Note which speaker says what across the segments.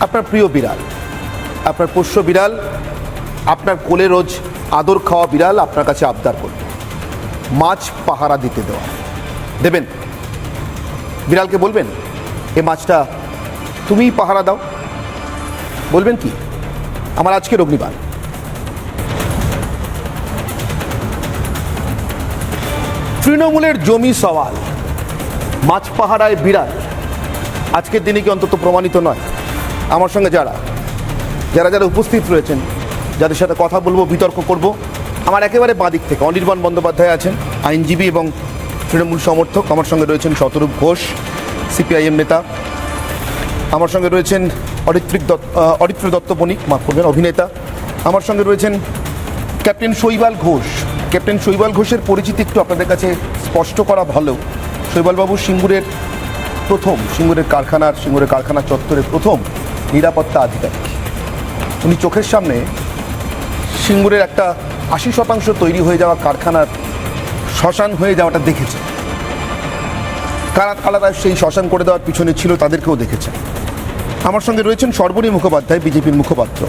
Speaker 1: আপনার প্রিয় বিড়াল, আপনার পোষ্য বিড়াল, আপনার কোলে রোজ আদর খাওয়া বিড়াল আপনার কাছে আবদার করবে। মাছ পাহারা দিতে দেওয়া। দেবেন? বিড়ালকে বলবেন, এ মাছটা তুমিই পাহারা দাও। বলবেন কি? আমার আজকে অগ্নিবার তৃণমূলের জমি সওয়াল। মাছ পাহারায় বিড়াল। আজকের দিনে কি অন্তত প্রমাণিত নয়? আমার সঙ্গে যারা যারা যারা উপস্থিত রয়েছেন, যাদের সাথে কথা বলব, বিতর্ক করব, আমার একেবারে বাঁদিক থেকে অনির্বাণ বন্দ্যোপাধ্যায় আছেন, আইনজীবী এবং তৃণমূল সমর্থক, আমার সঙ্গে রয়েছেন শতরূপ ঘোষ, সিপিআইএম নেতা, আমার সঙ্গে রয়েছেন অরিত্রিক দত্ত অরিত্র দত্ত বণিক, মাফ করবেন, অভিনেতা, আমার সঙ্গে রয়েছেন ক্যাপ্টেন শৈবাল ঘোষ। ক্যাপ্টেন শৈবাল ঘোষের পরিচিতি একটু আপনাদের কাছে স্পষ্ট করা ভালো। শৈবালবাবু সিঙ্গুরের প্রথম, সিঙ্গুরের কারখানার, সিঙ্গুরের কারখানা চত্বরের প্রথম নিরাপত্তা আধিকারিক। উনি চোখের সামনে সিঙ্গুরের একটা আশি শতাংশ তৈরি হয়ে যাওয়া কারখানার শ্মশান হয়ে যাওয়াটা দেখেছে। কারা কালারা সেই শ্মশান করে দেওয়ার পিছনে ছিল তাদেরকেও দেখেছে। আমার সঙ্গে রয়েছেন সর্বনী মুখোপাধ্যায়, বিজেপির মুখপাত্র।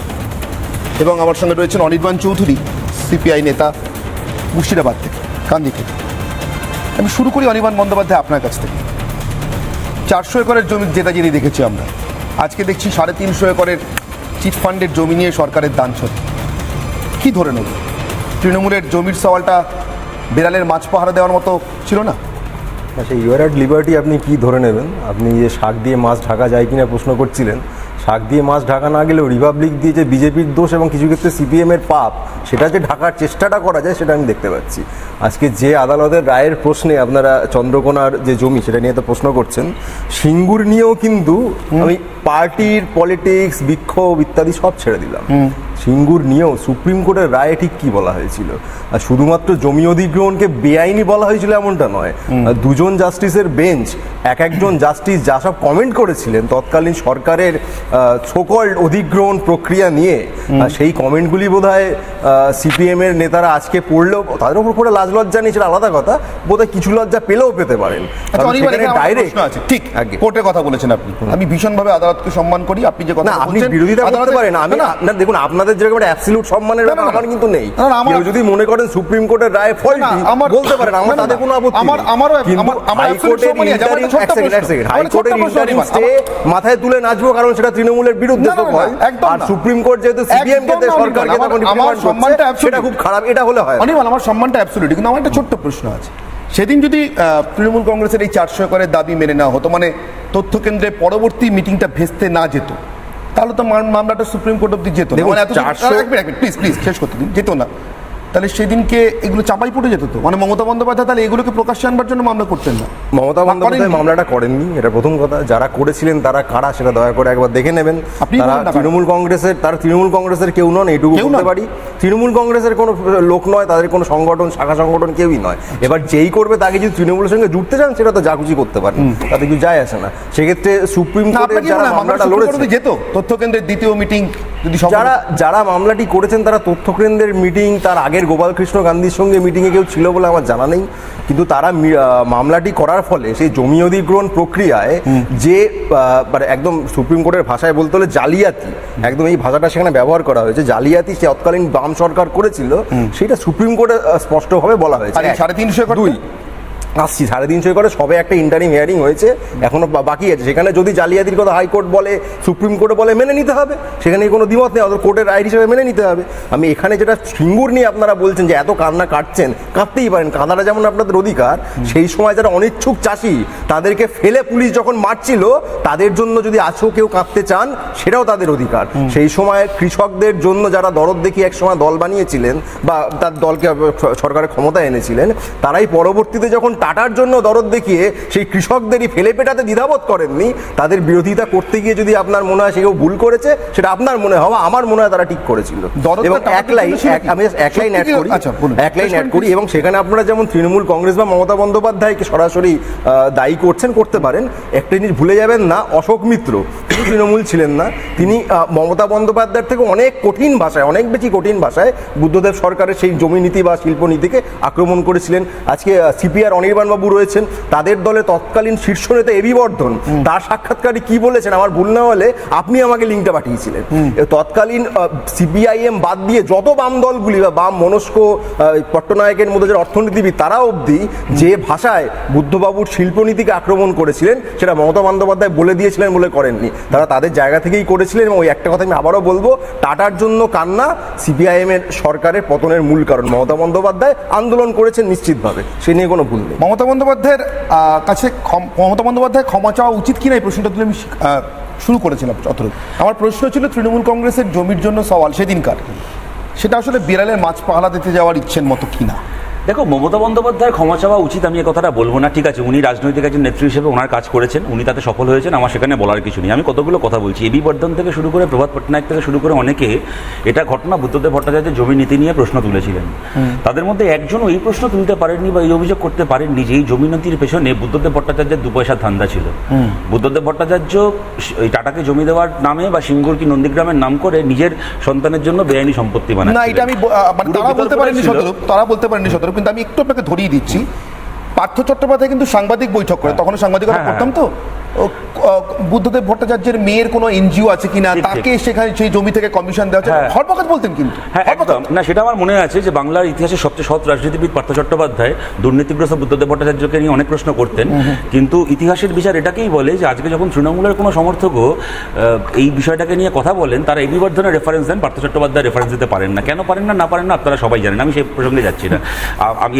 Speaker 1: এবং আমার সঙ্গে রয়েছেন অনির্বাণ চৌধুরী, সিপিআই নেতা, মুর্শিদাবাদ থেকে, কান্দি থেকে। আমি শুরু করি অনির্বাণ বন্দ্যোপাধ্যায় আপনার কাছ থেকে। চারশো একরের জমি যেটা যিনি দেখেছি আমরা। আজকে দেখছি সাড়ে তিনশো একরের চিট ফান্ডের জমি নিয়ে সরকারের দান ছোট কী ধরে নেব? তৃণমূলের জমির সওয়ালটা বেড়ালের মাছ পাহারা দেওয়ার মতো ছিল না?
Speaker 2: আচ্ছা ইউর অ্যাট লিবার্টি আপনি কি ধরে নেবেন? আপনি যে শাক দিয়ে মাছ ঢাকা যায় কিনা প্রশ্ন করছিলেন। শাক দিয়ে মাছ ঢাকা না গেলেও রিপাবলিক দিয়ে যে বিজেপির দোষ এবং কিছু ক্ষেত্রে সিপিএমের পাপ, সেটা যে ঢাকার চেষ্টাটা করা যায়, সেটা আমি দেখতে পাচ্ছি। আজকে যে আদালতের রায়ের প্রশ্নে আপনারা চন্দ্রকোনার যে জমি, সেটা নিয়ে তো প্রশ্ন করছেন, সিঙ্গুর নিয়েও কিন্তু আমি পার্টির পলিটিক্স, বিক্ষোভ ইত্যাদি সব ছেড়ে দিলাম। সিঙ্গুর নিয়েও সুপ্রিম কোর্টের রায়ে ঠিক কি বলা হয়েছিল? আর শুধুমাত্র জমি অধিগ্রহণকে বেআইনি বলা হয়েছিল এমনটা নয়। দুজন জাস্টিসের বেঞ্চ এক একজন জাস্টিস যা সব কমেন্ট করেছিলেন তৎকালীন সরকারের সোকল্ড অধিগ্রহণ প্রক্রিয়া নিয়ে। সেই কমেন্টগুলি বোধ হয় সিপিএম এর নেতারা আজকে পড়লেও তাদের উপর পড়ে লাজ লজ্জা নিয়েছিল আলাদা কথা বোধহয় কিছু লজ্জা পেলেও পেতে পারেন।
Speaker 1: আচ্ছা,
Speaker 2: ডাইরেক্ট
Speaker 1: ঠিক
Speaker 2: আগে।
Speaker 1: কোর্টের কথা বলেছেন আপনি। আমি ভীষণভাবে আদালতকে সম্মান করি আপনি যে কথা
Speaker 2: আপনি বিরোধিতা করতে পারেন আমি
Speaker 1: না,
Speaker 2: দেখুন আপনাদের যেরকম একটা অ্যাবসলিউট সম্মানের ব্যাপার আমার কিন্তু নেই। কেউ যদি মনে করেন সুপ্রিম কোর্টের রায় ফল্টি বলতে পারেন আমার তাদের কোনো আপত্তি
Speaker 1: আমার- আমারও- আমার-
Speaker 2: হাইকোর্টের ইন্টারিম এক সেকেন্ড এক সেকেন্ড হাইকোর্টের ইন্টারিম স্টে মাথায় তুলে নাচবো কারণ সেটা তৃণমূলের বিরুদ্ধে তো হয়। আর সুপ্রিম কোর্ট যেহেতু সিপিএম কে সরকারকে তখন
Speaker 1: আমার- সম্মানটা
Speaker 2: সেটা খুব খারাপ এটা হলে হয়।
Speaker 1: অনির্বাণ আমার সম্মানটা অ্যাবসলিউট কিন্তু আমার একটা ছোট্ট প্রশ্ন আছে। সেদিন যদি তৃণমূল কংগ্রেসের এই চারশো একরের দাবি মেনে নেওয়া হতো মানে তথ্য কেন্দ্রের পরবর্তী মিটিংটা ভেস্তে না যেত তাহলে তো মাম- মামলাটা সুপ্রিম কোর্ট অব্দি যেত না।
Speaker 2: দেখুন,
Speaker 1: মানে এত
Speaker 2: 400
Speaker 1: প্লিজ প্লিজ শেষ করতে দিন। যেত না। তাহলে সেদিনকে এগুলো চাপাই পড়ে যেত তো? মানে মমতা বন্দ্যোপাধ্যায় তাহলে এগুলোকে প্রকাশ্যে আনবার জন্য মামলা করতেন না?
Speaker 2: মমতা বন্দ্যোপাধ্যায় মামলাটা করেননি এটা প্রথম কথা। যারা করেছিলেন তারা কারা সেটা দয়া করে একবার দেখে নেবেন। তারা। তৃণমূল কংগ্রেসের তারা তৃণমূল কংগ্রেসের কেউ নন এইটুকু
Speaker 1: কেউ
Speaker 2: বলতে পারি। তৃণমূল কংগ্রেসের কোনো লোক নয় তাদের কোনো সংগঠন শাখা সংগঠন কেউই নয়। এবার যেই করবে তাকে যদি তৃণমূলের সঙ্গে জুড়তে চান সেটা তো যা খুশি করতে পারেন। তাতে কিছু যায় আসে না। সেক্ষেত্রে সুপ্রিম কোর্টের যারা
Speaker 1: মামলাটা
Speaker 2: লড়েছে
Speaker 1: যেত? তথ্য কেন্দ্রের দ্বিতীয় মিটিং যদি
Speaker 2: যারা যারা মামলাটি করেছেন তারা তথ্য কেন্দ্রের মিটিং তার আগের গোপালকৃষ্ণ গান্ধীর সঙ্গে মিটিংয়ে কেউ ছিল বলে আমার জানা নেই। কিন্তু তারা মামলাটি করার ফলে সেই জমি অধিগ্রহণ প্রক্রিয়ায় যে মানে একদম সুপ্রিম কোর্টের ভাষায় বলতে হলে জালিয়াতি একদম এই ভাষাটা সেখানে ব্যবহার করা হয়েছে। জালিয়াতি সে তৎকালীন বাম সরকার করেছিল সেটা সুপ্রিম কোর্টে স্পষ্টভাবে বলা হয়েছে।
Speaker 1: সাড়ে তিনশো
Speaker 2: দুই আসছি সাড়ে তিনশো করে সবে একটা ইন্টারিম হিয়ারিং হয়েছে এখনও বা- বাকি আছে। সেখানে যদি জালিয়াতির কথা হাইকোর্ট বলে সুপ্রিম কোর্টে বলে মেনে নিতে হবে। সেখানে কোনো দ্বিমত নেই ওদের কোর্টের রায় হিসেবে মেনে নিতে হবে। আমি এখানে যেটা সিঙ্গুর নিয়ে আপনারা বলছেন যে এত কান্না কাটছেন কাঁদতেই পারেন। কাঁদাটা যেমন আপনাদের অধিকার সেই সময় যারা অনিচ্ছুক চাষি তাদেরকে ফেলে পুলিশ যখন মারছিল তাদের জন্য যদি আজও কেউ কাঁদতে চান সেটাও তাদের অধিকার। সেই সময় কৃষকদের জন্য যারা দরদ দেখিয়ে এক সময় দল বানিয়েছিলেন বা তার দলকে সরকারের ক্ষমতা এনেছিলেন তারাই পরবর্তীতে যখন টাটার জন্য দরদ দেখিয়ে সেই কৃষকদেরই ফেলে পেটাতে দ্বিধাবোধ করেননি। তাদের বিরোধিতা করতে গিয়ে যদি আপনার মনে হয় সে কেউ ভুল করেছে সেটা আপনার মনে হওয়া আমার মনে হয় তারা ঠিক করেছিল। এবং এক লাইন এক- আমি just এক লাইন অ্যাড করি।
Speaker 1: আচ্ছা,
Speaker 2: এক লাইন অ্যাড করি এবং সেখানে আপনারা যেমন তৃণমূল কংগ্রেস বা মমতা বন্দ্যোপাধ্যায়কে সরাসরি দায়ী করছেন করতে পারেন একটা জিনিস ভুলে যাবেন না অশোক মিত্র তিনি তৃণমূল ছিলেন না। তিনি মমতা বন্দ্যোপাধ্যায়ের থেকে অনেক কঠিন ভাষায় অনেক বেশি কঠিন ভাষায় বুদ্ধদেব সরকারের সেই জমি নীতি বা শিল্পনীতিকে আক্রমণ করেছিলেন। আজকে সিপিআর অনির্বাণ বাবু রয়েছেন তাদের দলে তৎকালীন শীর্ষ নেতা এবি বর্ধন তার সাক্ষাৎকারে কি বলেছেন আমার ভুল না হলে আপনি আমাকে লিঙ্কটা পাঠিয়েছিলেন। তৎকালীন সিপিআইএম বাদ দিয়ে যত বাম দলগুলি বা বাম মনস্ক পট্টনায়কের মধ্যে যে অর্থনীতিবিদ তারা অবধি যে ভাষায় বুদ্ধবাবুর শিল্পনীতিকে আক্রমণ করেছিলেন সেটা মমতা বন্দ্যোপাধ্যায় বলে দিয়েছিলেন বলে করেননি। তারা তাদের জায়গা থেকেই করেছিলেন এবং ওই একটা কথা আমি আবারও বলব টাটার জন্য কান্না সিপিআইএম এর সরকারের পতনের মূল কারণ। মমতা বন্দ্যোপাধ্যায় আন্দোলন করেছেন নিশ্চিতভাবে সে নিয়ে কোনো ভুল নেই।
Speaker 1: মমতা বন্দ্যোপাধ্যায়ের কাছে মমতা বন্দ্যোপাধ্যায় ক্ষমা চাওয়া উচিত কিনা এই প্রশ্নটা তুলে আমি শুরু করেছিলাম অতটুকু। আমার প্রশ্ন ছিল তৃণমূল কংগ্রেসের জমির জন্য সওয়াল সেদিনকার। সেটা আসলে বিড়ালের মাছ পাহারা দিতে যাওয়ার ইচ্ছের মতো কিনা?
Speaker 3: দেখো মমতা বন্দ্যোপাধ্যায় ক্ষমা চাওয়া উচিত আমি এ কথাটা বলব না ঠিক আছে উনি রাজনৈতিক একজন নেত্রী হিসেবে ওনার কাজ করেছেন উনি তাতে সফল হয়েছেন আমার সেখানে বলার কিছু নেই। আমি কতগুলো কথা বলছি এবি বর্ধন থেকে শুরু করে প্রভাত পট্টনায়ক থেকে শুরু করে অনেকে এটা ঘটনা বুদ্ধদেব ভট্টাচার্যের জমি নীতি নিয়ে প্রশ্ন তুলেছিলেন। তাদের মধ্যে একজনও এই প্রশ্ন তুলতে পারেননি বা এই অভিযোগ করতে পারেননি যে এই জমি নীতির পেছনে বুদ্ধদেব ভট্টাচার্যের দু পয়সার ধান্দা ছিল। বুদ্ধদেব ভট্টাচার্য ওই টাটাকে জমি দেওয়ার নামে বা সিঙ্গুর কি নন্দীগ্রামের নাম করে নিজের সন্তানের জন্য বেআইনি সম্পত্তি
Speaker 1: না এটা আমি মানে তারা বলতে পারেননি তারা বলতে পারেননি সদরূপ কিন্তু আমি একটু আপনাকে ধরিয়ে দিচ্ছি। পার্থ চট্টোপাধ্যায় কিন্তু সাংবাদিক বৈঠক করে তখন সাংবাদিকতা
Speaker 3: হ্যাঁ,
Speaker 1: করতাম তো? বুদ্ধদেব ভট্টাচার্যের মেয়ের কোনো এনজিও আছে কিনা? তাকে সেখানে সেই জমি থেকে কমিশন দেওয়া হচ্ছে?
Speaker 3: হ্যাঁ।
Speaker 1: হরপকাত বলতেন কিন্তু।
Speaker 3: হ্যাঁ। একদম। না সেটা আমার মনে আছে যে বাংলার ইতিহাসের সবচেয়ে সৎ রাজনীতিবিদ পার্থ চট্টোপাধ্যায় দুর্নীতিগ্রস্ত বুদ্ধদেব ভট্টাচার্যকে নিয়ে অনেক প্রশ্ন করতেন। কিন্তু ইতিহাসের বিচার এটাকেই বলে যে আজকে যখন তৃণমূলের কোনো সমর্থকও এই বিষয়টাকে নিয়ে কথা বলেন তারা এই বিবর্ধনের রেফারেন্স দেন পার্থ চট্টোপাধ্যায় রেফারেন্স দিতে পারেন না। কেন পারেন না না পারেন না আপনারা সবাই জানেন। আমি সেই প্রসঙ্গে যাচ্ছি না।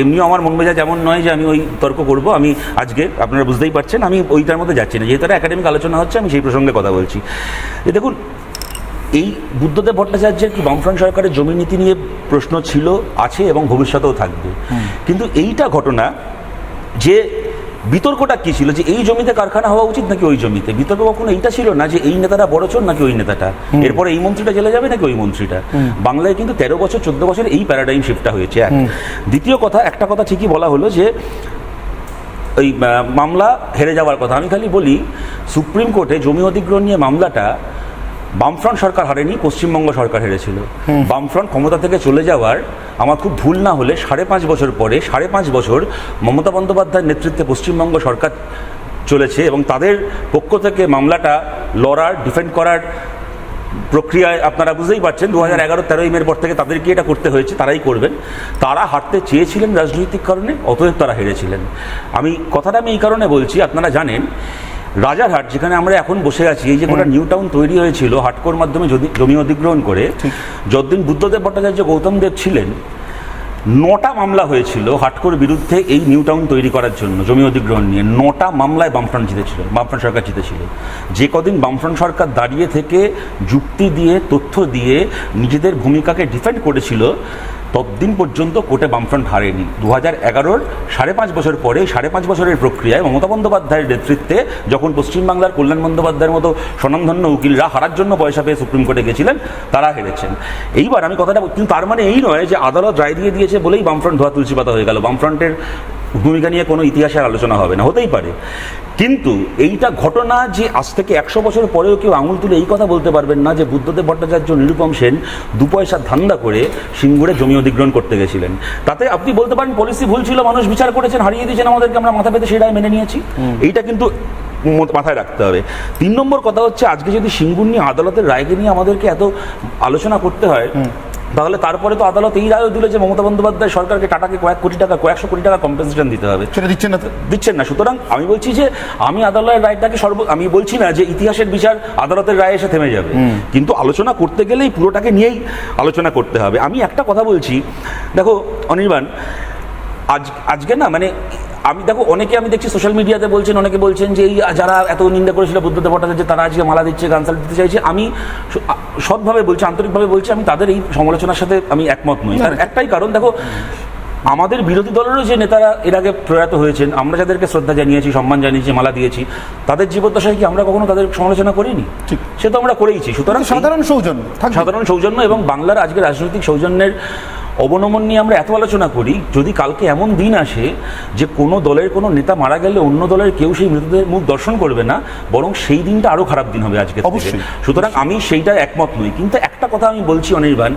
Speaker 3: এমনিও আমার মন মেজাজ এমন নয় যে আমি ওই তর্ক করব। আমি আজকে আপনারা বুঝতেই পারছেন আমি ওইটার মধ্যে যাচ্ছি না যেহেতু একাডেমিক আলোচনা হচ্ছে আমি সেই প্রসঙ্গে কথা বলছি। যে দেখুন এই বুদ্ধদেব ভট্টাচার্যের কি বামফ্রন্ট সরকারের জমি নীতি নিয়ে প্রশ্ন ছিল আছে এবং ভবিষ্যতেও থাকবে। কিন্তু এইটা ঘটনা যে বিতর্কটা কি ছিল যে এই জমিতে কারখানা হওয়া উচিত নাকি ওই জমিতে? বিতর্ক কখনো এইটা ছিল না যে এই নেতাটা বড় চোর নাকি ওই নেতাটা? এরপরে এই মন্ত্রীটা জেলে যাবে নাকি ওই মন্ত্রীটা? বাংলায় কিন্তু তেরো বছর চোদ্দ বছর এই প্যারাডাইম শিফটটা হয়েছে এক। দ্বিতীয় কথা একটা কথা ঠিকই বলা হলো যে ওই মামলা হেরে যাওয়ার কথা। আমি খালি বলি সুপ্রিম কোর্টে জমি অধিগ্রহণ নিয়ে মামলাটা বামফ্রন্ট সরকার হারেনি পশ্চিমবঙ্গ সরকার হেরেছিল। বামফ্রন্ট ক্ষমতা থেকে চলে যাওয়ার আমার খুব ভুল না হলে সাড়ে পাঁচ বছর পরে সাড়ে পাঁচ বছর মমতা বন্দ্যোপাধ্যায়ের নেতৃত্বে পশ্চিমবঙ্গ সরকার চলেছে এবং তাদের পক্ষ থেকে মামলাটা লড়ার ডিফেন্ড করার প্রক্রিয়ায় আপনারা বুঝতেই পারছেন দু হাজার এগারো তেরোই মের পর থেকে তাদেরকে এটা করতে হয়েছে তারাই করবেন। তারা হারতে চেয়েছিলেন রাজনৈতিক কারণে অতএব তারা হেরেছিলেন। আমি কথাটা আমি এই কারণে বলছি আপনারা জানেন রাজারহাট যেখানে আমরা এখন বসে আছি এই যে গোটা নিউ টাউন তৈরি হয়েছিল হাটকোর মাধ্যমে জমি অধিগ্রহণ করে যতদিন বুদ্ধদেব ভট্টাচার্য গৌতম দেব ছিলেন নটা মামলা হয়েছিল হাটকোর বিরুদ্ধে এই নিউ টাউন তৈরি করার জন্য, জমি অধিগ্রহণ নিয়ে। নটা মামলায় বামফ্রন্ট জিতেছিল, বামফ্রন্ট সরকার জিতেছিল। যে কদিন বামফ্রন্ট সরকার দাঁড়িয়ে থেকে যুক্তি দিয়ে, তথ্য দিয়ে নিজেদের ভূমিকাকে ডিফেন্ড করেছিল ততদিন পর্যন্ত কোর্টে বামফ্রন্ট হারেনি। দু হাজার এগারোর সাড়ে পাঁচ বছর পরে, সাড়ে পাঁচ বছরের প্রক্রিয়ায় মমতা বন্দ্যোপাধ্যায়ের নেতৃত্বে যখন পশ্চিমবাংলার কল্যাণ বন্দ্যোপাধ্যায়ের মতো স্বনামধন্য উকিলরা হারার জন্য পয়সা পেয়ে সুপ্রিম কোর্টে গেছিলেন, তারা হেরেছেন। এইবার আমি কথাটা কিন্তু তার মানে এই নয় যে আদালত রায় দিয়ে দিয়েছে বলেই বামফ্রন্ট ধোয়া তুলসী পাতা হয়ে গেল। বামফ্রন্টের ভূমিকা নিয়ে কোনো ইতিহাসের আলোচনা হবে না হতেই পারে। কিন্তু এইটা ঘটনা যে আজ থেকে একশো বছর পরেও কেউ আঙুল তুলে এই কথা বলতে পারবেন না যে বুদ্ধদেব ভট্টাচার্য নিরুপম সেন দু পয়সা ধান্দা করে সিঙ্গুরে জমি অধিগ্রহণ করতে গেছিলেন। তাতে আপনি বলতে পারেন পলিসি ভুল ছিল মানুষ বিচার করেছেন হারিয়ে দিয়েছেন আমাদেরকে আমরা মাথা পেতে রায় মেনে নিয়েছি। এইটা কিন্তু মাথায় রাখতে হবে। তিন নম্বর কথা হচ্ছে আজকে যদি সিঙ্গুর নিয়ে আদালতের রায়কে নিয়ে আমাদেরকে এত আলোচনা করতে হয় তাহলে তারপরে তো আদালত এই রায়ও দিল যে মমতা বন্দ্যোপাধ্যায় সরকারকে টাটাকে কয়েক কোটি টাকা কয়েকশো কোটি টাকা কম্পেনসেশন দিতে হবে।
Speaker 1: সেটা দিচ্ছেন না
Speaker 3: দিচ্ছেন না। সুতরাং আমি বলছি যে আমি আদালতের রায়টাকে সর্ব আমি বলছি না যে ইতিহাসের বিচার আদালতের রায় এসে থেমে যাবে। কিন্তু আলোচনা করতে গেলেই পুরোটাকে নিয়েই আলোচনা করতে হবে। আমি একটা কথা বলছি। দেখো অনির্বাণ আজ আজকে না মানে আমি দেখো অনেকে আমি দেখছি সোশ্যাল মিডিয়াতে বলছেন অনেকে বলছেন যে এই যারা এত নিন্দা করেছিল বুদ্ধদেব ভট্টাচার্য তারা আজকে মালা দিচ্ছে গানসাল দিতে চাইছে আমি সৎভাবে বলছি আন্তরিকভাবে বলছি আমি তাদের এই সমালোচনার সাথে আমি একমত নই। তার একটাই কারণ দেখো আমাদের বিরোধী দলেরও যে নেতারা এর আগে প্রয়াত হয়েছেন আমরা যাদেরকে শ্রদ্ধা জানিয়েছি সম্মান জানিয়েছি মালা দিয়েছি তাদের জীবদ্দশায় কি আমরা কখনো তাদের সমালোচনা করিনি। সে তো আমরা করেইছি সুতরাং
Speaker 1: সাধারণ সৌজন্য
Speaker 3: সাধারণ সৌজন্য এবং বাংলার আজকে রাজনৈতিক সৌজন্যের অবনমন নিয়ে আমরা এত আলোচনা করি যদি কালকে এমন দিন আসে যে কোনো দলের কোনো নেতা মারা গেলে অন্য দলের কেউ সেই মৃতদের মুখ দর্শন করবে না বরং সেই দিনটা আরও খারাপ দিন হবে আজকে
Speaker 1: অবশ্যই।
Speaker 3: সুতরাং আমি সেইটা একমত নই। কিন্তু একটা কথা আমি বলছি অনির্বাণ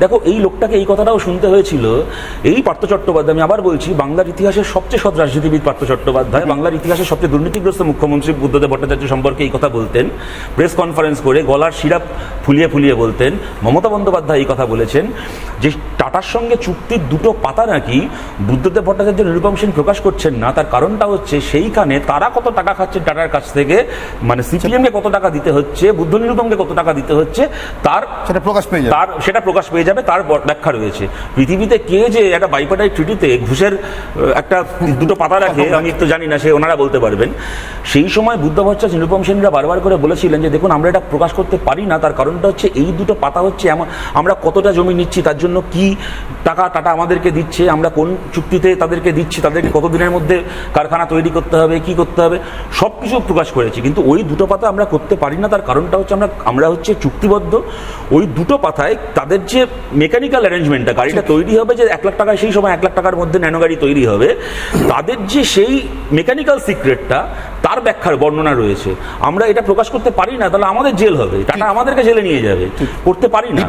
Speaker 3: দেখো এই লোকটাকে এই কথাটাও শুনতে হয়েছিল এই পার্থ চট্টোপাধ্যায় আমি আবার বলছি বাংলার ইতিহাসের সবচেয়ে সৎ রাজনীতিবিদ পার্থ চট্টোপাধ্যায় বাংলার ইতিহাসের সবচেয়ে দুর্নীতিগ্রস্ত মুখ্যমন্ত্রী বুদ্ধদেব ভট্টাচার্য সম্পর্কে এই কথা বলতেন। প্রেস কনফারেন্স করে গলার সিরাপ ফুলিয়ে ফুলিয়ে বলতেন। মমতা বন্দ্যোপাধ্যায় এই কথা বলেছেন যে টাটার সঙ্গে চুক্তির দুটো পাতা নাকি বুদ্ধদেব ভট্টাচার্য নিরুপম সেন প্রকাশ করছেন না তার কারণটা হচ্ছে সেইখানে তারা কত টাকা খাচ্ছেন টাটার কাছ থেকে? মানে সিপিএমকে কত টাকা দিতে হচ্ছে? বুদ্ধ নিরুপমকে কত টাকা দিতে হচ্ছে? তার
Speaker 1: সেটা প্রকাশ পেয়ে যাবে।
Speaker 3: তার সেটা প্রকাশ পেয়ে যাবে তার ব্যাখ্যা রয়েছে। পৃথিবীতে কে যে একটা বাইপাটাই ট্রিটিতে ঘুষের একটা দুটো পাতা রাখে আমি তো জানি না সে ওনারা বলতে পারবেন। সেই সময় বুদ্ধ ভট্টাচার্য নিরুপম সেনরা বারবার করে বলেছিলেন যে দেখুন আমরা এটা প্রকাশ করতে পারি না তার কারণটা হচ্ছে এই দুটো পাতা হচ্ছে আমরা কতটা জমি নিচ্ছি তার জন্য কি টাকা টাটা আমাদেরকে দিচ্ছে আমরা কোন চুক্তিতে তাদেরকে দিচ্ছি তাদেরকে কতদিনের মধ্যে কারখানা তৈরি করতে হবে কি করতে হবে সব কিছু প্রকাশ করেছি। কিন্তু ওই দুটো পাতা আমরা করতে পারি না তার কারণটা হচ্ছে আমরা আমরা হচ্ছে চুক্তিবদ্ধ। ওই দুটো পাতায় তাদের যে মেকানিক্যাল অ্যারেঞ্জমেন্টটা গাড়িটা তৈরি হবে যে এক লাখ টাকায় সেই সময় এক লাখ টাকার মধ্যে ন্যানো গাড়ি তৈরি হবে তাদের যে সেই মেকানিক্যাল সিক্রেটটা তার ব্যাখ্যার বর্ণনা রয়েছে। আমরা এটা প্রকাশ করতে পারি না তাহলে আমাদের জেল হবে। টাটা আমাদেরকে জেলে নিয়ে যাবে। করতে পারি না।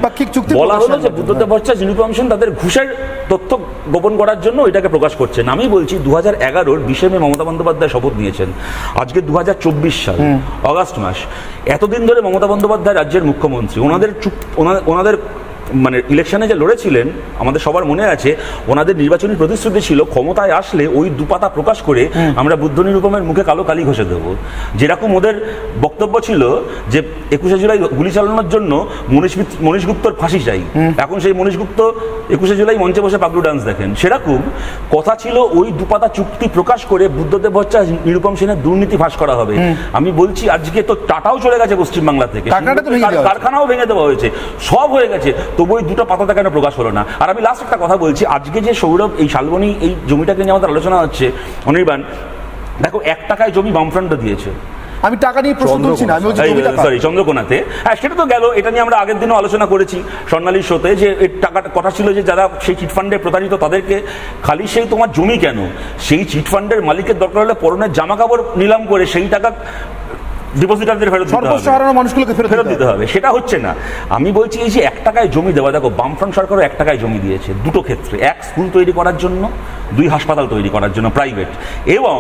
Speaker 3: বলা হলো যে বুদ্ধদেব ভট্টাচার্য নিরুপম তাদের ঘুষের তথ্য গোপন করার জন্য এটাকে প্রকাশ করছেন। আমি বলছি দু হাজার এগারোর বিশে মে মমতা বন্দ্যোপাধ্যায় শপথ নিয়েছেন। আজকে দু হাজার চব্বিশ সাল অগাস্ট মাস। এতদিন ধরে মমতা বন্দ্যোপাধ্যায় রাজ্যের মুখ্যমন্ত্রী। ওনাদের চুপ ওনা- ওনাদের মানে ইলেকশনে যে লড়েছিলেন আমাদের সবার মনে আছে ওনাদের নির্বাচনী প্রতিশ্রুতি ছিল ক্ষমতায় আসলে ওই দুপাতা প্রকাশ করে আমরা বুদ্ধ নিরূপমের মুখে কালো কালি ঘষে দেবো। যেরকম ওদের বক্তব্য ছিল যে একুশে জুলাই গুলি চালানোর জন্য মনীষ মনীষ গুপ্তর ফাঁসি চাই। এখন সেই মনীষ গুপ্ত একুশে জুলাই মঞ্চে বসে পাগলু ডান্স দেখেন। সেরকম কথা ছিল ওই দুপাতা চুক্তি প্রকাশ করে বুদ্ধদেব ভট্টাচার্য নিরূপম সেনের দুর্নীতি ফাঁস করা হবে। আমি বলছি আজকে তো টাটাও চলে গেছে পশ্চিমবাংলা থেকে। কারখানাও ভেঙে দেওয়া হয়েছে। সব হয়ে গেছে। তবু ওই দুটো পাতাতে কেন প্রকাশ হলো না? আর আমি লাস্ট একটা কথা বলছি আজকে যে সৌরভ এই শালবনী এই জমিটাকে নিয়ে আমাদের আলোচনা হচ্ছে অনির্বাণ দেখো এক টাকায় জমি বামফ্রন্ট দিয়েছে।
Speaker 1: আমি টাকা নিয়ে প্রশ্ন তুলছি না আমি
Speaker 3: সরি চন্দ্রকোনাতে হ্যাঁ সেটা তো গেল এটা নিয়ে আমরা আগের দিনও আলোচনা করেছি স্বর্ণালীর শোতে যে এই টাকাটা কথা ছিল যে যারা সেই চিটফান্ডে প্রতারিত তাদেরকে খালি সেই তোমার জমি কেন? সেই চিটফান্ডের মালিকের দরকার হলে পরনের জামা কাপড় নিলাম করে সেই টাকা ডিপোজিটারদের ফেরত দিতে
Speaker 1: হারানো মানুষগুলোকে ফেরত দিতে
Speaker 3: হবে। সেটা হচ্ছে না। আমি বলছি এই যে এক টাকায় জমি দেওয়া দেখো বামফ্রন্ট সরকারও এক টাকায় জমি দিয়েছে দুটো ক্ষেত্রে। এক স্কুল তৈরি করার জন্য দুই হাসপাতাল তৈরি করার জন্য প্রাইভেট এবং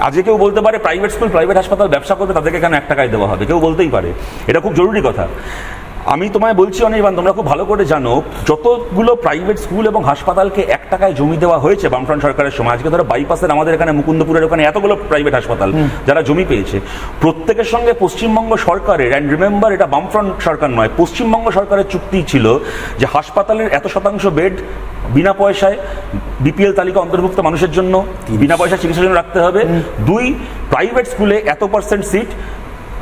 Speaker 3: আজকে কেউ বলতে পারে প্রাইভেট স্কুল প্রাইভেট হাসপাতাল ব্যবসা করবে তাদেরকে কেন এক টাকায় দেওয়া হবে? কেউ বলতেই পারে। এটা খুব জরুরি কথা। আমি তোমায় বলছি অনির্বাণ তোমরা খুব ভালো করে জানো যতগুলো প্রাইভেট স্কুল এবং হাসপাতালকে এক টাকায় জমি দেওয়া হয়েছে বামফ্রন্ট সরকারের সময় আজকে ধরো বাইপাসের আমাদের এখানে মুকুন্দপুরের ওখানে এতগুলো প্রাইভেট হাসপাতাল যারা জমি পেয়েছে প্রত্যেকের সঙ্গে পশ্চিমবঙ্গ সরকারের অ্যান্ড রিমেম্বার এটা বামফ্রন্ট সরকার নয় পশ্চিমবঙ্গ সরকারের চুক্তি ছিল যে হাসপাতালের এত শতাংশ বেড বিনা পয়সায় বিপিএল তালিকা অন্তর্ভুক্ত মানুষের জন্য বিনা পয়সা চিকিৎসার জন্য রাখতে হবে। দুই প্রাইভেট স্কুলে এত পার্সেন্ট সিট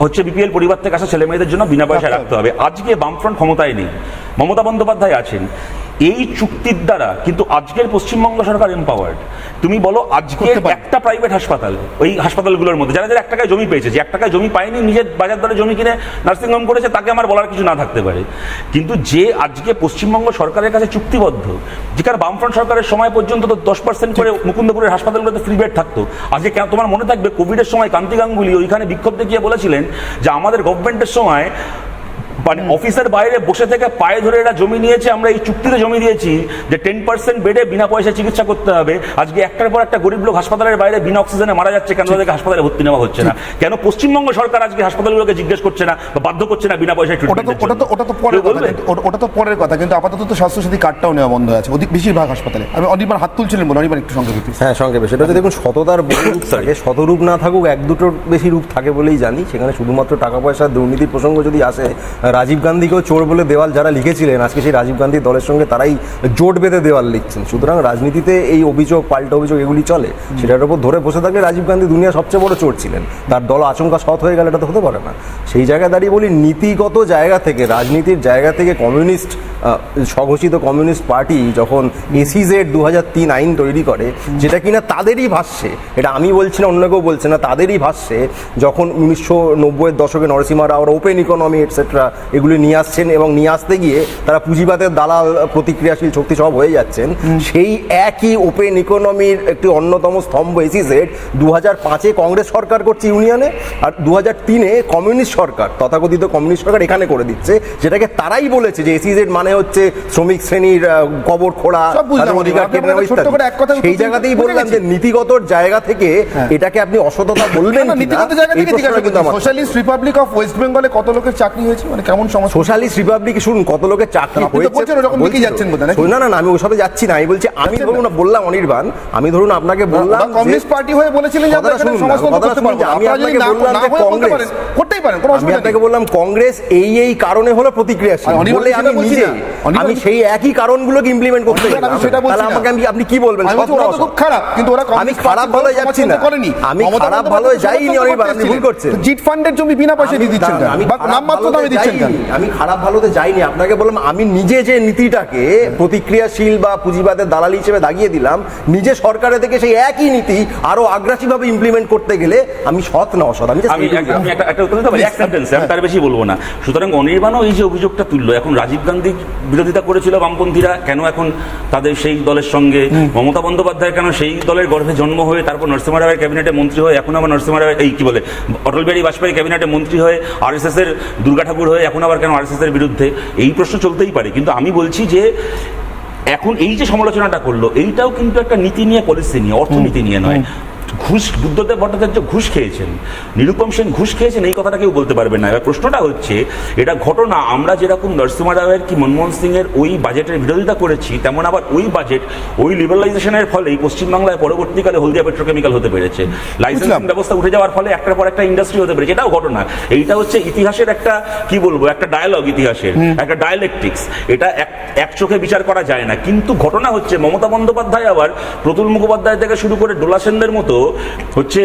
Speaker 3: হচ্ছে বিপিএল পরিবার থেকে আসা ছেলে মেয়েদের জন্য বিনা পয়সায় রাখতে হবে। আজকে বামফ্রন্ট ক্ষমতায় নেই। মমতা বন্দ্যোপাধ্যায় আছেন। এই চুক্তির দ্বারা কিন্তু আজকের পশ্চিমবঙ্গ সরকার এম্পাওয়ার্ড তুমি বলো আজকে একটা প্রাইভেট হাসপাতাল ওই হাসপাতালগুলোর মধ্যে যারা যারা এক টাকায় জমি পেয়েছে যে এক টাকায় জমি পায়নি নিজের বাজার দরে জমি কিনে নার্সিংহোম করেছে তাকে আমার বলার কিছু না থাকতে পারে। কিন্তু যে আজকে পশ্চিমবঙ্গ সরকারের কাছে চুক্তিবদ্ধ যেখানে বামফ্রন্ট সরকারের সময় পর্যন্ত তো দশ পার্সেন্ট করে মুকুন্দপুরের হাসপাতালগুলোতে ফ্রি বেড থাকতো। আজকে কেন তোমার মনে থাকবে কোভিডের সময় কান্তি গাঙ্গুলি ওইখানে বিক্ষোভ দেখিয়ে বলেছিলেন যে আমাদের গভর্নমেন্টের সময় মানে অফিসের বাইরে বসে থেকে পায়ে ধরে এরা জমি নিয়েছে আমরা এই চুক্তিতে জমি দিয়েছি যে টেন পার্সেন্ট বেডে বিনা পয়সায় চিকিৎসা করতে হবে। আজকে একটার পর একটা গরিব লোক হাসপাতালের বাইরে বিনা অক্সিজেনে মারা যাচ্ছে কেন তাদেরকে হাসপাতালে ভর্তি নেওয়া হচ্ছে না? কেন পশ্চিমবঙ্গ সরকার আজকে হাসপাতালগুলোকে জিজ্ঞেস করছে না বা বাধ্য করছে না বিনা পয়সায়
Speaker 1: ওটা তো ওটা তো ওটা তো পরের কথা কিন্তু ওটা- তো পরের কথা কিন্তু আপাতত তো স্বাস্থ্যসাথী কার্ডটাও নেওয়া বন্ধ আছে অধিক বেশিরভাগ হাসপাতালে। আমি অনির্বাণ হাত তুলছিলেন বলে অনির্বাণ একটু সঙ্গে
Speaker 2: হ্যাঁ সংক্ষেপে সেটা হচ্ছে দেখুন শততার রূপ থাকে শতরূপ না থাকুক এক দুটোর বেশি রূপ থাকে বলেই জানি। সেখানে শুধুমাত্র টাকা পয়সার দুর্নীতির প্রসঙ্গ যদি আসে রাজীব গান্ধীকেও চোর বলে দেওয়াল যারা লিখেছিলেন আজকে সেই রাজীব গান্ধী দলের সঙ্গে তারাই জোট বেঁধে দেওয়াল লিখছেন। সুতরাং রাজনীতিতে এই অভিযোগ পাল্টা অভিযোগ এগুলি চলে। সেটার উপর ধরে বসে থাকলে রাজীব গান্ধী দুনিয়া সবচেয়ে বড় চোর ছিলেন। তার দল আচমকা সৎ হয়ে গেলে এটা তো হতে পারে না। সেই জায়গায় দাঁড়িয়ে বলি নীতিগত জায়গা থেকে রাজনীতির জায়গা থেকে কমিউনিস্ট স্বঘোষিত কমিউনিস্ট পার্টি যখন এসিজেড দু হাজার তিন আইন তৈরি করে যেটা কিনা তাদেরই ভাষ্যে এটা আমি বলছি না অন্য কেউ বলছে না তাদেরই ভাষ্যে যখন উনিশশো নব্বইয়ের দশকে Narasimha Rao open economy etcetera এগুলি নিয়ে আসছেন এবং নিয়ে আসতে গিয়ে তারা পুঁজিবাদের দালাল প্রতিক্রিয়াশীল শক্তি সব হয়ে যাচ্ছেন। সেই একই ওপেন ইকোনমির একটি অন্যতম স্তম্ভ এসিজেড। দু হাজার পাঁচে কংগ্রেস সরকার করছে ইউনিয়নে আর দু হাজার তিনে কমিউনিস্ট সরকার তথাকথিত কমিউনিস্ট সরকার এখানে করে দিচ্ছে। যেটাকে তারাই বলেছে যে এসি এসিজেড মানে হচ্ছে শ্রমিক শ্রেণির কবর খোড়া সেই জায়গাতেই বললাম যে নীতিগত জায়গা থেকে এটাকে আপনি অসততা বলবেন
Speaker 1: না,
Speaker 2: কিনা,
Speaker 1: নীতিগত জায়গা থেকে সোশ্যালিস্ট রিপাবলিক অফ ওয়েস্ট বেঙ্গলে কত লোকের চাকরি হয়েছে? মানে কেমন সমস্যা
Speaker 2: সোশ্যালিস্ট রিপাবলিক শুনুন কত লোকের চাকরি হয়েছে। বলছি
Speaker 1: যাচ্ছেন
Speaker 2: না না না আমি ওসবে যাচ্ছি না আমি বলছি আমি ধরুন বললাম অনির্বাণ আমি ধরুন আপনাকে বললাম যে-
Speaker 1: পার্টি হয়ে বলেছিলেন যে করতে
Speaker 2: শুনুন আমি আপনাকে বললাম যে কংগ্রেস
Speaker 1: করতেই পারেন কোনো
Speaker 2: আপনাকে বললাম কংগ্রেস এই এই কারণে হলো প্রতিক্রিয়াশীল বলে আমি নিজে আমি সেই একই কারণগুলোকে ইমপ্লিমেন্ট করতে
Speaker 1: আমি সেটা বলছি
Speaker 2: তাহলে আমাকে আমি আপনি কি বলবেন?
Speaker 1: ওরা খুব খারাপ কিন্তু ওরা
Speaker 2: আমি খারাপ ভালো যাচ্ছি না।
Speaker 1: করেনি।
Speaker 2: আমি খারাপ ভালো যাইনি অনির্বাণ আপনি ভুল করছেন
Speaker 1: জিট ফান্ডের জমি বিনা পয়সায় দিয়ে দিচ্ছেন
Speaker 2: আমি
Speaker 1: নামমাত্র দামে দিচ্ছেন
Speaker 2: আমি খারাপ ভালোতে যাইনি আপনাকে বললাম আমি নিজে যে নীতিটাকে প্রতিক্রিয়াশীল বা পুঁজিবাদের দালালি হিসেবে দাগিয়ে দিলাম নিজে সরকারের থেকে সেই একই নীতি আরও আগ্রাসী ভাবে ইমপ্লিমেন্ট করতে গেলে আমি সৎ না অসৎ? আমি।
Speaker 3: একটা একটা উত্তর দিতে এক সেন্টেন্স আমি তার বেশি বলব না। সুতরাং অনির্বাণও এই যে অভিযোগটা তুললো এখন রাজীব গান্ধী বিরোধিতা করেছিল বামপন্থীরা কেন এখন তাদের সেই দলের সঙ্গে? মমতা বন্দ্যোপাধ্যায় কেন সেই দলের গর্ভে জন্ম হয়ে তারপর নরসিংহ রায়ের ক্যাবিনেটে মন্ত্রী হয়ে এখন আবার নরসিংহ রায় এই কি বলে অটল বিহারী বাজপেয়ী ক্যাবিনেটে মন্ত্রী হয়ে আর এস এস এর দুর্গা ঠাকুর হয়ে এখন আবার কেন আরএসএসের বিরুদ্ধে? এই প্রশ্ন চলতেই পারে। কিন্তু আমি বলছি যে, এখন এই যে সমালোচনাটা করল, এইটাও কিন্তু একটা নীতি নিয়ে পলিসি নিয়ে, অর্থনীতি নিয়ে নয়। ঘুষ বুদ্ধদেব ভট্টাচার্য ঘুষ খেয়েছেন নিরুপম সেন ঘুষ খেয়েছেন এই কথাটা কেউ বলতে পারবে না। এবার প্রশ্নটা হচ্ছে এটা ঘটনা আমরা যেরকম নরসিমা রাওয়ের কি মনমোহন সিং এর ওই বাজেটের বিরোধিতা করেছি তেমন আবার ওই বাজেট ওই লিবারালাইজেশনের ফলেই পশ্চিমবাংলায় পরবর্তীকালে হলদিয়া পেট্রোকেমিক্যাল হতে পেরেছে। লাইসেন্সিং। ব্যবস্থা উঠে যাওয়ার ফলে একটার পর একটা ইন্ডাস্ট্রি হতে পেরেছে এটাও ঘটনা। এইটা হচ্ছে ইতিহাসের একটা কি বলব একটা ডায়ালগ ইতিহাসের একটা ডায়ালেকটিক্স এটা এক এক চোখে বিচার করা যায় না। কিন্তু ঘটনা হচ্ছে মমতা বন্দ্যোপাধ্যায় আবার প্রতুল মুখোপাধ্যায় থেকে শুরু করে ডোলা সেনদের মতো হচ্ছে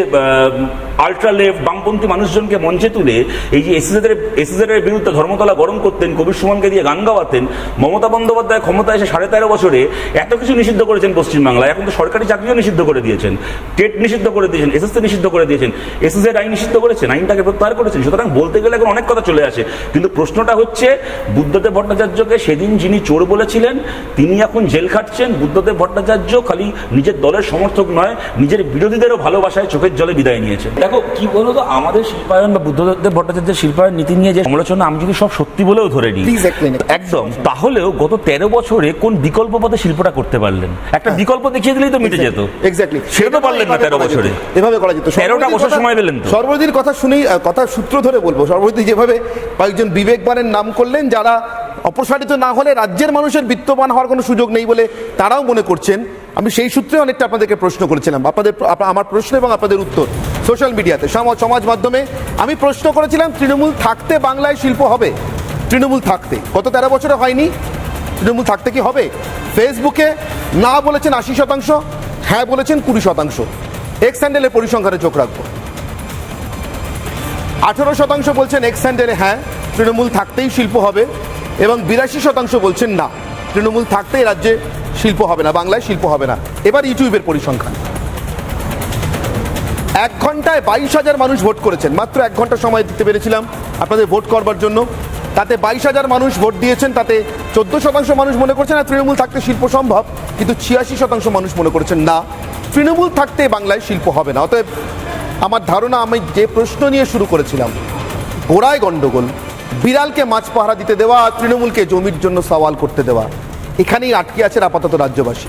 Speaker 3: আল্ট্রা লেফট বামপন্থী মানুষজনকে মঞ্চে তুলে এই যে এসিসেদের এসিসেদের বিরুদ্ধে ধর্মতলা গরম করতেন কবির সুমনকে দিয়ে গান গাওয়াতেন, মমতা বন্দ্যোপাধ্যায় ক্ষমতা এসে সাড়ে তেরো বছরে এত কিছু নিষিদ্ধ করেছেন পশ্চিমবাংলায়। এখন তো সরকারি চাকরিও নিষিদ্ধ করে দিয়েছেন, টেট নিষিদ্ধ করে দিয়েছেন এসএসসি নিষিদ্ধ করে দিয়েছেন এসএসএর আইন নিষিদ্ধ করেছেন, আইনটাকে প্রত্যাহার করেছেন। সুতরাং বলতে গেলে এখন অনেক কথা চলে আসে। কিন্তু প্রশ্নটা হচ্ছে, বুদ্ধদেব ভট্টাচার্যকে সেদিন যিনি চোর বলেছিলেন, তিনি এখন জেল খাটছেন, বুদ্ধদেব ভট্টাচার্য খালি নিজের দলের সমর্থক নয়, নিজের বিরোধীদেরও ভালোবাসায় চোখের জলে বিদায় নিয়েছে। দেখো কি বলতো আমাদের শিল্পায়ন বা বুদ্ধদেব ভট্টাচার্যের শিল্পায়ন নীতি নিয়ে যে সমালোচনা আমি যদি সব সত্যি বলেও ধরে নিই. একদম তাহলেও গত তেরো বছরে কোন বিকল্প পথে শিল্পটা করতে পারলেন? একটা বিকল্প দেখিয়ে দিলেই তো মিটে যেত।
Speaker 1: এক্স্যাক্টলি
Speaker 3: সেটা পারলেন না তেরো বছরে।
Speaker 1: এভাবে করা যেত।
Speaker 3: তেরোটা বছর সময় পেলেন তো।
Speaker 1: সর্বদির কথা শুনেই কথা সূত্র ধরে বলব সর্বদি যেভাবে কয়েকজন বিবেকবানের নাম করলেন যারা অপসারিত না হলে রাজ্যের মানুষের বিত্তবান হওয়ার কোনো সুযোগ নেই বলে তারাও মনে করছেন। আমি সেই সূত্রে অনেকটা আপনাদেরকে প্রশ্ন করেছিলাম, আপনাদের আমার প্রশ্ন এবং আপনাদের উত্তর সোশ্যাল মিডিয়াতে সমাজ মাধ্যমে আমি প্রশ্ন করেছিলাম, তৃণমূল থাকতে বাংলায় শিল্প হবে? তৃণমূল থাকতে। গত তেরো বছরে হয়নি। তৃণমূল থাকতে কি হবে? ফেসবুকে না বলেছেন আশি শতাংশ হ্যাঁ বলেছেন কুড়ি শতাংশ। এক্স হ্যান্ডেলের পরিসংখ্যানে চোখ রাখব। আঠেরো শতাংশ বলছেন এক্স হ্যান্ডেলে হ্যাঁ তৃণমূল থাকতেই শিল্প হবে এবং বিরাশি শতাংশ বলছেন না। তৃণমূল থাকতেই রাজ্যে শিল্প হবে না, বাংলায় শিল্প হবে না। এবার ইউটিউবের পরিসংখ্যান। এক ঘন্টায় বাইশ হাজার মানুষ ভোট করেছেন, মাত্র এক ঘণ্টা সময় দিতে পেরেছিলাম আপনাদের ভোট করবার জন্য। তাতে বাইশ হাজার মানুষ ভোট দিয়েছেন, তাতে চোদ্দ শতাংশ মানুষ মনে করছেন না তৃণমূল থাকতে শিল্প সম্ভব, কিন্তু ছিয়াশি শতাংশ মানুষ মনে করেছেন না। তৃণমূল থাকতে বাংলায় শিল্প হবে না। অতএব আমার ধারণা, আমি যে প্রশ্ন নিয়ে শুরু করেছিলাম, গোড়ায় গন্ডগোল বিড়ালকে মাছ পাহারা দিতে দেওয়া তৃণমূলকে জমির জন্য সওয়াল করতে দেওয়া। এখানেই আটকে আছে আপাতত রাজ্যবাসী।